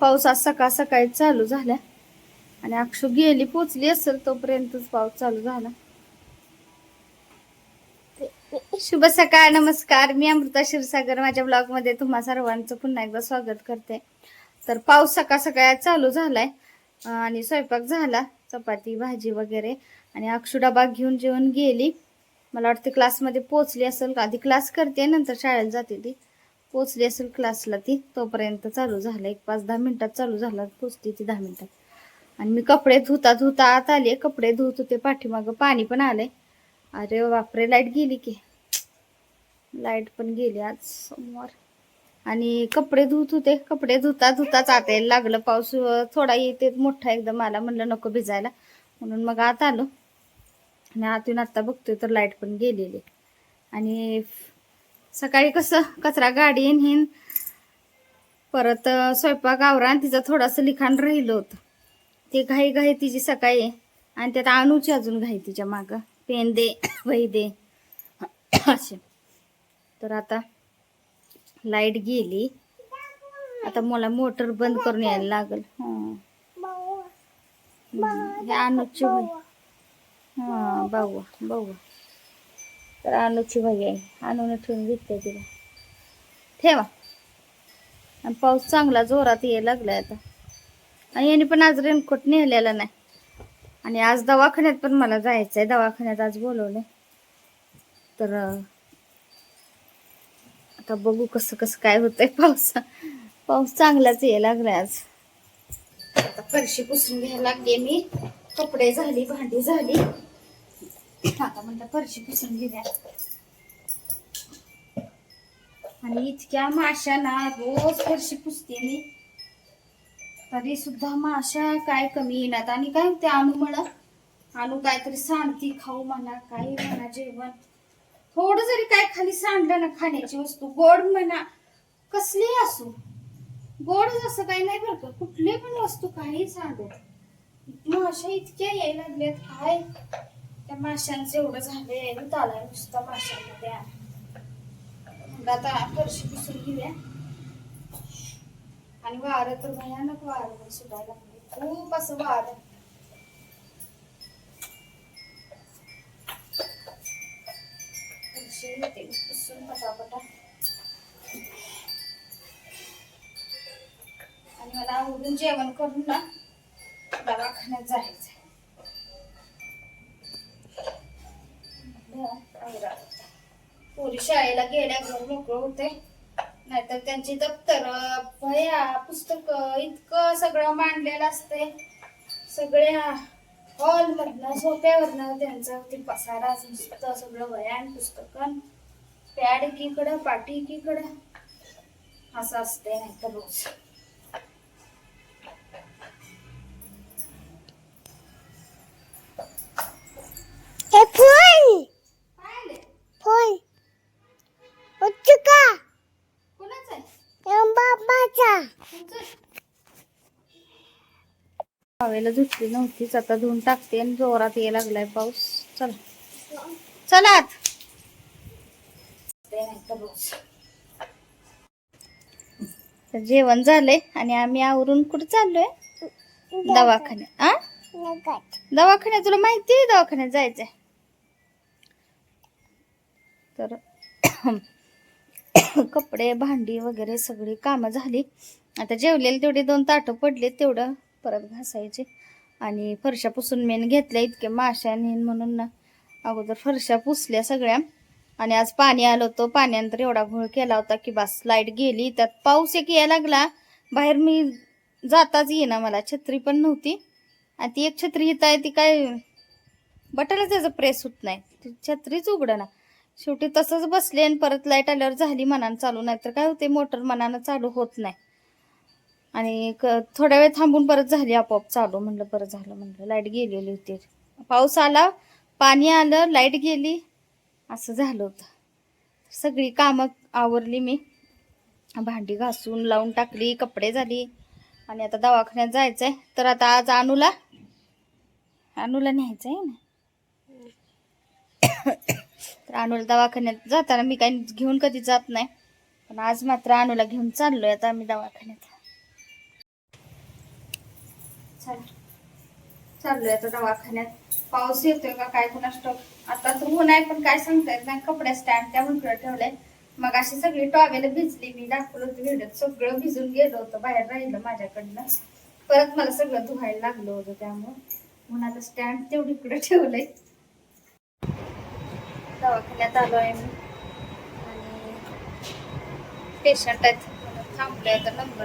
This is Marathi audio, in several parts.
पाऊस आज सकाळ सकाळी चालू झाला. आणि अक्षू गेली पोचली असेल तोपर्यंतच पाऊस चालू झाला. शुभ सकाळ नमस्कार. मी अमृता क्षीरसागर. माझ्या ब्लॉगमध्ये तुम्हा सर्वांचं पुन्हा एकदा स्वागत करते. तर पाऊस सकाळ सकाळ चालू झालाय. आणि स्वयंपाक झाला चपाती भाजी वगैरे. आणि अक्षु डबा घेऊन जेवण गेली. मला वाटते क्लासमध्ये पोचली असेल आधी क्लास करते नंतर शाळेला जाते ती. पोचली असेल क्लासला ती तोपर्यंत चालू झालं. एक पाच दहा मिनिटात चालू झाला पोचली ती दहा मिनिटात. आणि मी कपडे धुता धुता आत आले कपडे धुत होते पाठीमागं पाणी पण आलंय. अरे बापरे लाइट गेली की. लाइट पण गेली आज सोमवार. आणि कपडे धुत होते कपडे धुता धुताच आत यायला लागलं. पाऊस थोडा येते मोठा एकदम आला म्हणलं नको भिजायला. म्हणून मग आत आलो. आणि आतून आत्ता बघतोय तर लाइट पण गेलेली आणि सकाळी कसं कचरा गाडी हिन परत स्वयंपाक आवरा आणि तिचं थोडंसं लिखाण राहिलं होतं. ते घाई घाई तिची सकाळी. आणि त्यात आणूची अजून घाई तिच्या मागं. पेन दे वही दे. असे. तर आता लाइट गेली. आता मला मोटर बंद करून यायला लागल. हं. हं, हे अनुची वही हा बाऊ बाऊ तर अनुची भाई आहे. आणून ठेवून घेतले तिला. ठेवा. आणि पाऊस चांगला जोरात यायला लागलाय आता. आणि याने पण आज रेनकोट नेलेला नाही. आणि आज दवाखान्यात पण मला जायचंय. दवाखान्यात आज बोलवलंय. तर आता बघू कसं कसं काय होतंय पाऊस. पाऊस चांगलाच यायला लागलाय आज. आता फरशी पुसून घ्यायला लागली मी. कपडे झाली भांडी झाली. आता म्हणलं फरशी पुसून घेऊया आणि इतक्या माशा ना रोज फरशी पुसते मी. तरी सुद्धा माशा काय कमी येणार? आणि काय ते आणू म्हणा? आणू काहीतरी सांडती खाऊ म्हणा काही म्हणा जेवण. थोडं जरी काय खाली सांडलं ना खाण्याची वस्तू गोड म्हणा कसली असू. गोड असं काही नाही बरं का. कुठली पण वस्तू काही सांडू. माशा इतक्या यायला लागल्यात काय? त्या माशांचं एवढं झालंय. आलाय नुसता माशांमध्ये. मग आता फरशी पुसून घेऊया. आणि वारं तर भयानक वारं सुटायला लागले खूप असं वारं. येते. पुसून पटापटा. आणि मला आवडून जेवण करून ना दवाखान्यात जायचं पोरी शाळेला गेल्या घर मोकळं होते नाहीतर त्यांची दप्तर भया पुस्तक इतकं सगळं मांडलेलं असते सगळ्या हॉल मधनं सोप्यावरनं त्यांचं ते पसारा नुसतं सगळं वह्या आणि पुस्तकं पॅड एकीकडं पाटी एकीकडं. असं असते नाहीतर रोज. लावायला धुतली नव्हतीच. आता धुवून टाकते आणि जोरात ये लागलाय पाऊस. चला. चला आत. तर जेवण झालंय आणि आम्ही आवरून कुठे चाललोय? दवाखान्यात आ? दवाखान्यात तुला माहिती आहे दवाखान्यात जायचंय. तर कपडे भांडी वगैरे सगळी कामं झाली. आता जेवलेले तेवढे दोन ताटं पडले तेवढं. परत घासायचे. आणि फरशा पुसून मेन घेतल्या इतके माशाने म्हणून ना अगोदर फरशा पुसल्या सगळ्या. आणि आज पाणी आलं होतं पाण्यानंतर एवढा घोळ केला होता की बस लाइट गेली. त्यात पाऊस एक यायला लागला. बाहेर मी जाताच येईना मला छत्री पण नव्हती. आणि ती एक छत्री इथं आहे ती काय बटनच त्याचं प्रेस होत नाही. ती छत्रीच उघडना. शेवटी तसंच बसले आणि परत लाइट आल्यावर झाली मनानं चालू. नाही तर काय होते मोटर मनानं चालू होत नाही. आणि क थोड्या वेळ थांबून परत झाली आपोआप चालू म्हणलं बरं झालं म्हणलं. लाइट गेलेली होती. पाऊस आला पाणी आलं लाइट गेली असं झालं होतं. सगळी कामं आवरली मी. भांडी घासून लावून टाकली कपडे झाली. आणि आता दवाखान्यात जायचं आहे तर आता आज अनुला अनुला आहे ना? तर अनुला दवाखान्यात जाताना मी काही घेऊन कधी जात नाही. पण आज मात्र अनुला घेऊन चाललोय आता आम्ही दवाखान्यात. चाललोय आता दवाखान्यात. पाऊस येतोय का काय कुणा स्टॉक आता तर ऊन आहे पण काय सांगता येत नाही. कपड्या स्टँड त्या म्हटलं ठेवलंय. मग अशी सगळी टॉवेल भिजली मी दाखवलं होतं व्हिडिओत सगळं भिजून गेलं होतं बाहेर राहिलं माझ्याकडनं. परत मला सगळं धुवायला लागलं होतं त्यामुळं. म्हणून आता स्टँड तेवढी इकडे ठेवलंय. दवाखान्यात आलो आहे मी. आणि पेशंट आहेत. थांबलोय आता नंबर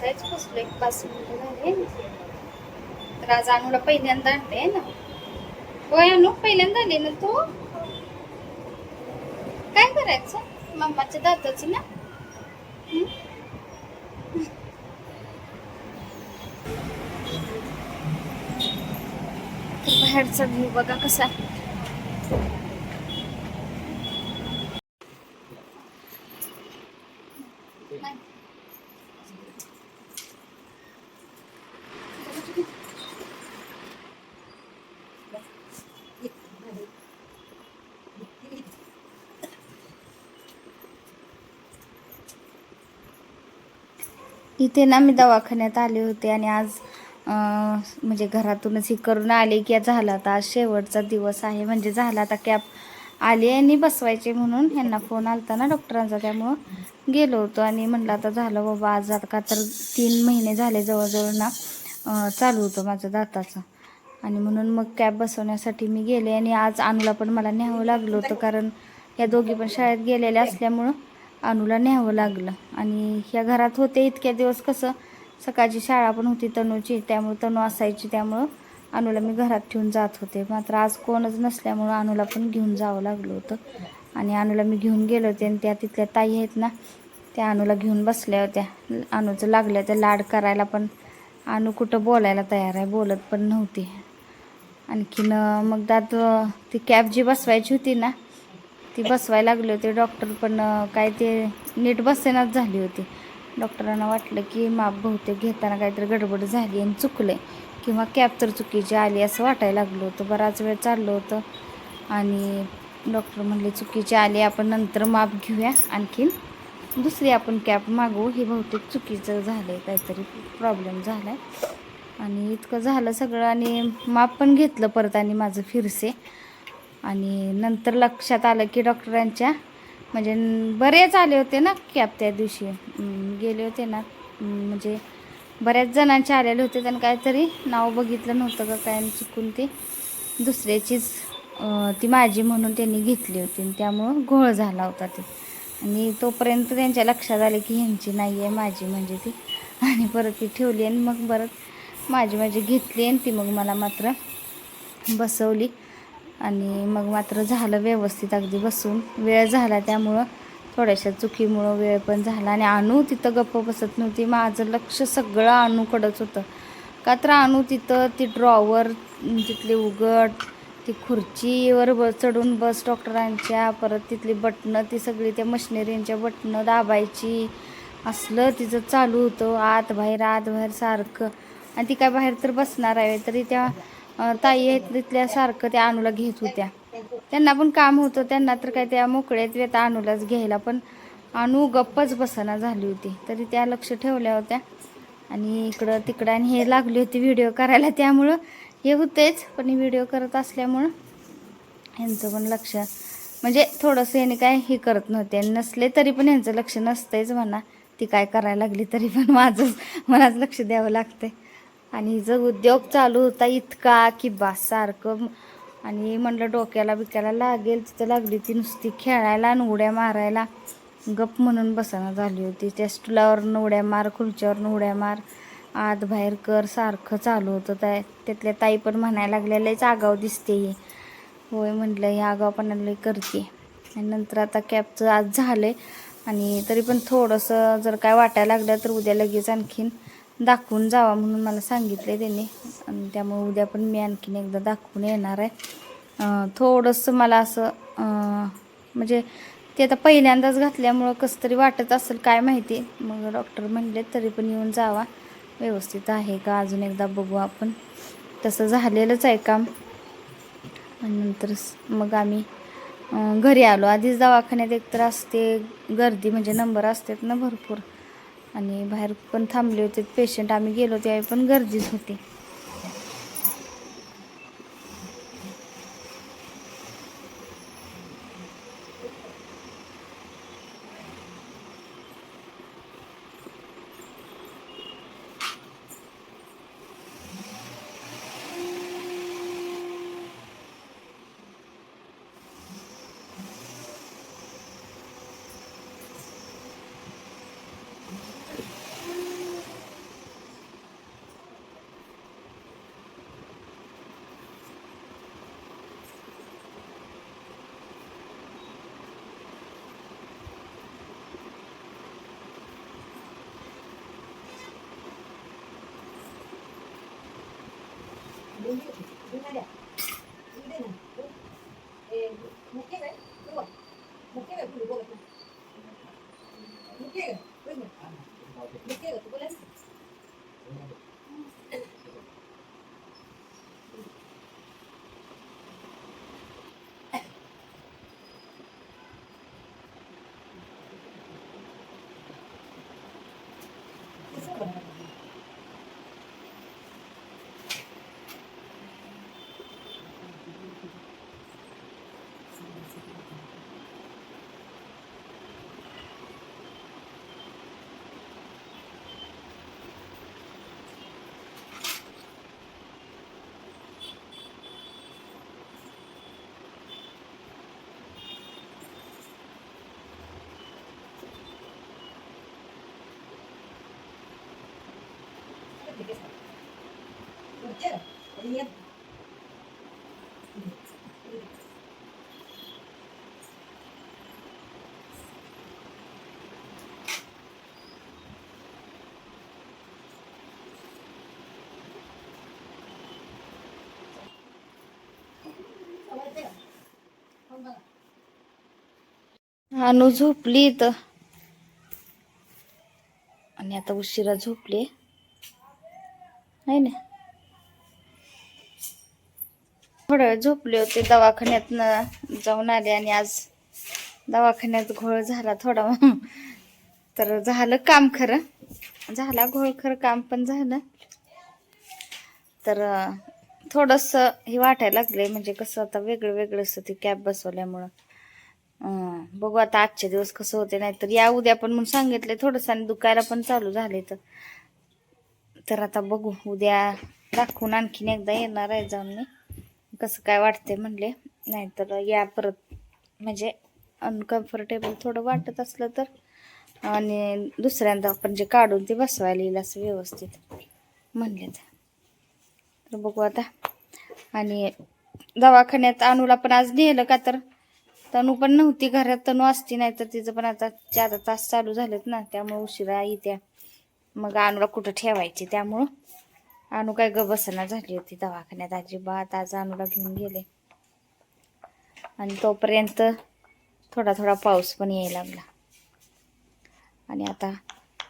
आताच बसलो एक पाच मिनिटं झाले तर आज अनुला पहिल्यांदा आणते ना? होय अनु पहिल्यांदा आली ना तू? काय करायचं? मम्माच्या दाताची ना? बाहेरचा व्ह्यू बघा कसा. इथे ना मी दवाखान्यात आले होते आणि आज म्हणजे घरातूनच हे करून आले की झाला आता आज शेवटचा दिवस आहे. म्हणजे झाला आता कॅब आली आणि बसवायचे म्हणून ह्यांना फोन आलता ना डॉक्टरांचा त्यामुळं गेलो होतो आणि म्हटलं आता झालं बाबा आज आता का तर तीन महिने झाले जवळजवळ ना चालू होतं माझं दाताचं. आणि म्हणून मग कॅब बसवण्यासाठी मी गेले आणि आज अनुला पण मला न्यावं लागलं होतं कारण या दोघी पण शाळेत गेलेल्या असल्यामुळं अनुला न्यावं लागलं. आणि ह्या घरात होते इतक्या दिवस कसं सकाळची शाळा पण होती तनूची त्यामुळे तनू असायची त्यामुळं अनुला मी घरात ठेवून जात होते. मात्र आज कोणच नसल्यामुळं अनुला पण घेऊन जावं लागलं होतं. आणि अनुला मी घेऊन गेले होते आणि त्या तिथल्या ताई आहेत ना त्या अनुला घेऊन बसल्या होत्या. अनुचं लागल्या त्या लाड करायला पण अनु कुठं बोलायला तयार आहे बोलत पण नव्हती. आणखीन मग दात ती कॅब जी बसवायची होती ना ती बसवायला लागले होते. डॉक्टर पण काय ते नीट बसेनाच झाली होती. डॉक्टरांना वाटलं की माप बहुतेक घेताना काहीतरी गडबड झाली आणि चुकलं आहे किंवा कॅब तर चुकीची आली असं वाटायला लागलं होतं. बराच वेळ चाललं होतं आणि डॉक्टर म्हणले चुकीची आली आपण नंतर माप घेऊया. आणखीन दुसरी आपण कॅब मागवू. हे बहुतेक चुकीचं झालं आहे काहीतरी प्रॉब्लेम झाला आहे आणि इतकं झालं सगळं आणि माप पण घेतलं परत आणि माझं फिरसे. आणि नंतर लक्षात आलं की डॉक्टरांच्या म्हणजे बरेच आले होते ना कॅब त्या दिवशी. गेले होते ना. म्हणजे बऱ्याच जणांचे आलेले होते त्यांनी काहीतरी नाव बघितलं नव्हतं का काय चुकून ते दुसऱ्याचीच ती माझी म्हणून त्यांनी घेतली होती आणि त्यामुळं घोळ झाला होता ते. आणि तोपर्यंत त्यांच्या लक्षात आले की ह्यांची नाही आहे माझी म्हणजे ती. आणि परत ती ठेवली आणि मग परत माझी माझी घेतली आणि ती मग मला मात्र बसवली. आणि मग मात्र झालं व्यवस्थित अगदी बसून. वेळ झाला त्यामुळं थोड्याशा चुकीमुळं वेळ पण झाला आणि अणू तिथं गप्प बसत नव्हती. माझं लक्ष सगळं अणूकडंच होतं. का तर अणू तिथं ती ड्रॉवर तिथली उघड ती खुर्चीवर ब चढून बस डॉक्टरांच्या परत तिथली बटणं ती सगळी त्या मशिनरींच्या बटणं दाबायची. असलं तिचं चालू होतं. आत बाहेर आत बाहेर सारखं. आणि ती काय बाहेर तर बसणार आहे. तरी त्या ताई आहेत तिथल्या सारखं त्या अनुला घेत होत्या. त्यांना पण काम होतं त्यांना तर काय त्या मोकळ्यात त्या अनुलाच घ्यायला पण अनु गप्पच बसना झाली होती. तरी त्या लक्ष ठेवल्या होत्या. आणि इकडं तिकडं आणि हे लागली होती व्हिडिओ करायला त्यामुळं हे होतेच पण व्हिडिओ करत असल्यामुळं ह्यांचं पण लक्ष म्हणजे थोडंसं याने काय हे करत नव्हते. नसले तरी पण यांचं लक्ष नसतंच म्हणा. ती काय करायला लागली तरी पण माझं मलाच लक्ष द्यावं लागतंय. आणि जर उद्योग चालू होता इतका की बास सारखं. आणि म्हणलं डोक्याला बिक्याला लागेल तिथं लागली ती नुसती खेळायला आणि उड्या मारायला. गप म्हणून बसाना झाली होती. त्या स्टुलावरनं उड्या मार खुर्च्यावरनं उड्या मार आत बाहेर कर सारखं चालू होतं त्या. त्यातल्या ताई पण म्हणायला लागल्या लयच आगाव दिसते ही. होय म्हटलं हे आगावपणा लय करते. आणि नंतर आता कॅबचं आज झालं आहे आणि तरी पण थोडंसं जर काय वाटायला लागलं तर उद्या लगेच आणखीन दाखवून जावा म्हणून मला सांगितलं त्यांनी. आणि त्यामुळे उद्या पण मी आणखीन एकदा दाखवून येणार आहे. थोडंसं मला असं म्हणजे ते आता पहिल्यांदाच घातल्यामुळं कसं तरी वाटत असेल काय माहिती. मग डॉक्टर म्हणले तरी पण येऊन जावा. व्यवस्थित आहे का? अजून एकदा बघू आपण. तसं झालेलंच आहे काम. आणि नंतर मग आम्ही घरी आलो. आधीच दवाखान्यात एकतर असते गर्दी म्हणजे नंबर असतात ना भरपूर. आणि बाहेर पण थांबले होते. पेशंट आम्ही गेलो त्यावेळी पण गर्दीच होती. Thank you. अनु झोपली इथं. आणि आता उशिरा झोपली आहे ना? थोडं वेळ झोपले होते दवाखान्यात जाऊन आले आणि आज दवाखान्यात घोळ झाला थोडा. तर झालं काम खरं. झाला घोळ खरं काम पण झालं. तर थोडंसं हे वाटायला लागलंय. म्हणजे कसं आता वेगळं वेगळं असतं ते कॅब बसवल्यामुळं. बघू आता आजचे दिवस कसं होते नाही तर या उद्या पण म्हणून सांगितले थोडंसं आणि दुखायला पण चालू झाले तर तर आता बघू उद्या दाखवून आणखीन एकदा येणार आहे जाऊन मी. कसं काय वाटते म्हणले. नाहीतर या परत म्हणजे अनकम्फर्टेबल थोडं वाटत असलं तर आणि दुसऱ्यांदा आपण जे काढून ते बसवायला येईल असं व्यवस्थित म्हणले तर. बघू आता. आणि दवाखान्यात अनुला पण आज नेलं का तर? तनू पण नव्हती घरात तनू असती नाही तर तिचं पण आता चार तास चालू झालेत ना त्यामुळे उशिरा येत्या. मग अनुला कुठं ठेवायची? त्यामुळं अनु काय ग बसना झाली होती दवाखान्यात. अजिबात आज अनुला घेऊन गेले. आणि तोपर्यंत थोडा थोडा पाऊस पण यायला लागला. आणि आता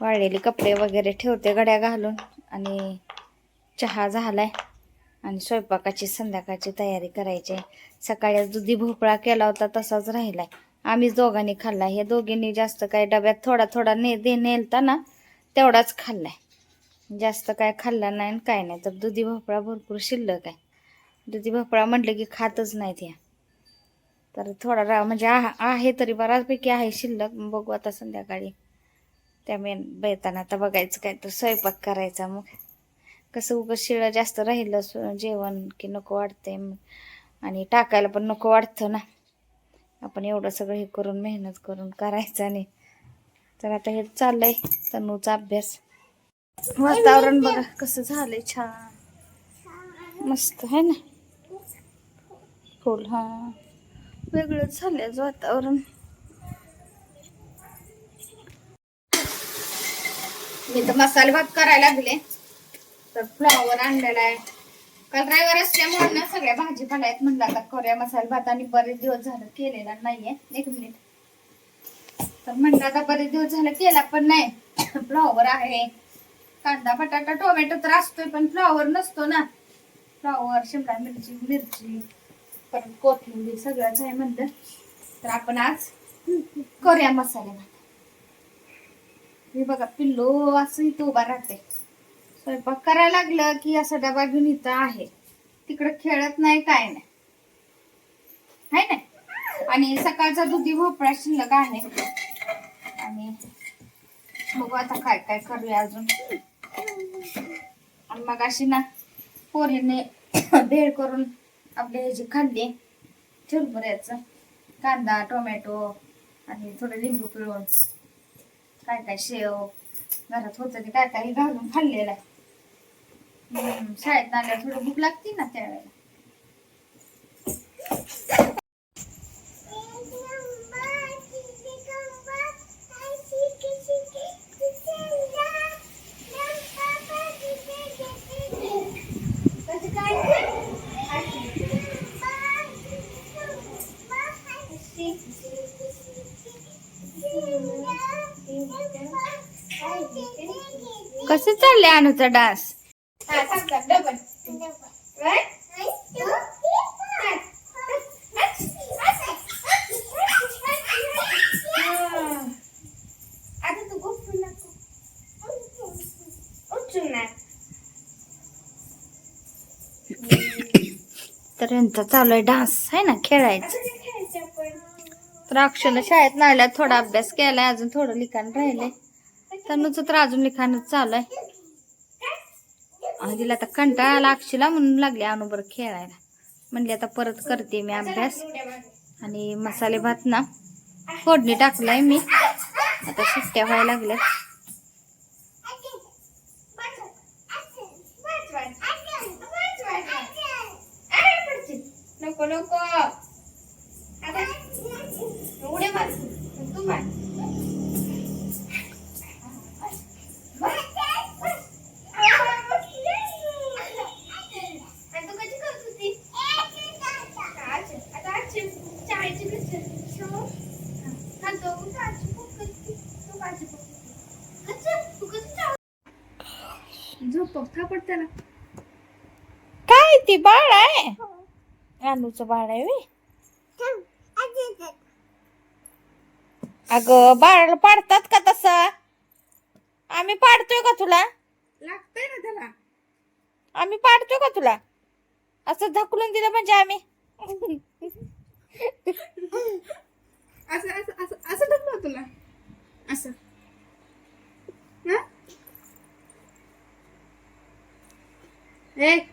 वाळलेले कपडे वगैरे ठेवते गड्या घालून. आणि चहा झालाय. आणि स्वयंपाकाची संध्याकाळची तयारी करायची सकाळी दुधी भोपळा केला होता तसाच राहिलाय. आम्हीच दोघांनी खाल्ला. हे दोघींनी जास्त काही डब्यात थोडा थोडा ने दे नेलता ना तेवढाच खाल्लाय. जास्त काय खाल्ला नाही आणि काय नाही. तर दुधी भोपळा भरपूर शिल्लक आहे. दुधी भोपळा म्हटलं की खातच नाहीत या तर थोडा रा म्हणजे आहे तरी बऱ्याचपैकी आहे शिल्लक. बघू आता संध्याकाळी. त्यामुळे बेताना आता बघायचं काय तर स्वयंपाक करायचा मग. कसं उगं शिळं जास्त राहिलं जेवण की नको वाटतंय आणि टाकायला पण नको वाटतं ना. आपण एवढं सगळं हे करून मेहनत करून करायचं आणि तर आता हे चाललंय तनूचा अभ्यास. वातावरण बघा कसं झालंय छान. मस्त आहे ना? फुल हा. वेगळंच झालंय वातावरण. मी तर मसाले भात करायला लागले. तर फ्लॉवर आणलेला आहे. काल ड्रायव्हर असल्यामुळे ना सगळ्या भाजीपाला आहेत म्हणलं आता करूया मसाले भात आणि बरेच दिवस झालं केलेला नाहीये. एक मिनिट तर म्हणलं आता बरेच दिवस झालं केला पण नाही. फ्लॉवर आहे. कांदा बटाटा टोमॅटो तर असतोय पण फ्लॉवर नसतो ना. फ्लॉवर शिमला मिरची मिरची परत कोथिंबीर सगळंच आहे म्हणलं. तर आपण आज करूया मसाले भात. हे बघा पिल्लो असं इथं उभा राहते स्वयंपाक करायला लागलं की असं डबा घेऊन इथं आहे. तिकडं खेळत नाही काय नाही. हाय ना? आणि सकाळचा दुधी भोपळा शिल्लक आहे. आणि बघू आता काय काय करूया अजून. आणि मग अशी ना पोरीने भेळ करून आपले ह्याची खाल्ली चिरमुऱ्याचं कांदा टोमॅटो आणि थोडं लिंबू पिळून काय काय शेव घरात होतं ते काय काय घालून खाल्लेलं आहे. शाळेत आल्यावर थोडं भूक लागते ना त्यावेळेला. कसं चाललंय अनुचा डान्स. तर यांचा चालू आहे डान्स आहे ना खेळायचं. तर अक्षरला शाळेत नाही थोडा अभ्यास केलाय अजून थोडं लिखाण राहिलंय. तनुचं तर अजून लिखाणच चालू आहे. आणि तिला आता कंटाळा आला म्हणून लागले अनुबर खेळायला. म्हणले आता परत करते मी अभ्यास. आणि मसाले भात ना फोडणी टाकलाय मी. आता सुट्ट्या व्हायला लागल्या नको नको. उड्या मार. तू मार. पंखा पडते ना. काय ती बाळ आहे? रानूचं बाळ आहे अग बाळाला पाडतात का तस? आम्ही पाडतोय का तुला? लागतंय ना त्याला. आम्ही पाडतोय का तुला? असं धकलून दिलं म्हणजे आम्ही. असं असं असं असं तुला? असं. 哎。